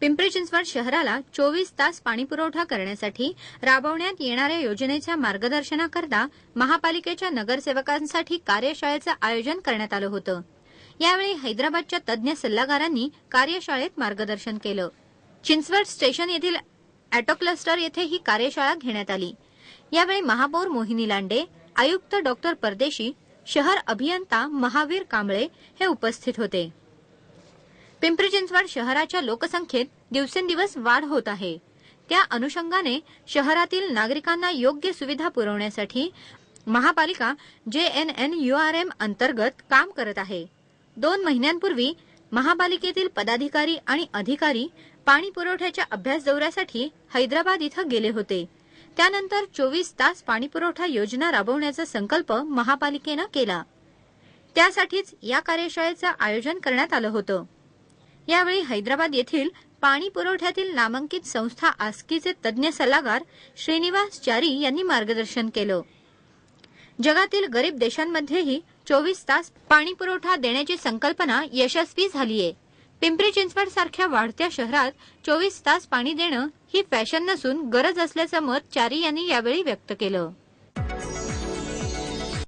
पिंपरी चिंचवड शहराला चोवीस तास पाणीपुरवठा करण्यासाठी राबवण्यात येणाऱ्या योजनेच्या मार्गदर्शनाकरता महापालिकेच्या नगरसेवकांसाठी कार्यशाळेचं आयोजन करण्यात आलं होतं. यावेळी हैदराबादच्या तज्ज्ञ सल्लागारांनी कार्यशाळेत मार्गदर्शन केलं. चिंचवड स्टेशन येथील अॅटो क्लस्टर येथे ही कार्यशाळा घेण्यात आली. यावेळी महापौर मोहिनी लांडे आयुक्त डॉक्टर परदेशी शहर अभियंता महावीर कांबळे हे उपस्थित होते. पिंपरी चिंचवड शहराच्या लोकसंख्येत दिवसेंदिवस वाढ होत आहे. त्या अनुषंगाने शहरातील नागरिकांना योग्य सुविधा पुरवण्यासाठी महापालिका जेएनएन युआरएम अंतर्गत काम करत आहे. दोन महिन्यांपूर्वी महापालिकेतील पदाधिकारी आणि अधिकारी पाणी पुरवठ्याच्या अभ्यास दौऱ्यासाठी हैदराबाद इथं गेले होते. त्यानंतर चोवीस तास पाणीपुरवठा योजना राबवण्याचा संकल्प महापालिकेनं केला. त्यासाठीच या कार्यशाळेचं आयोजन करण्यात आलं होतं. यावेळी हैदराबाद येथील पाणी पुरवठ्यातील नामांकित संस्था आस्कीचे तज्ज्ञ सल्लागार श्रीनिवास चारी यांनी मार्गदर्शन केलं. जगातील गरीब देशांमध्येही चोवीस तास पाणी पुरवठा देण्याची संकल्पना यशस्वी झालीय. पिंपरी चिंचवड सारख्या वाढत्या शहरात चोवीस तास पाणी देणं ही फॅशन नसून गरज असल्याचं मत चारी यांनी यावेळी व्यक्त केलं.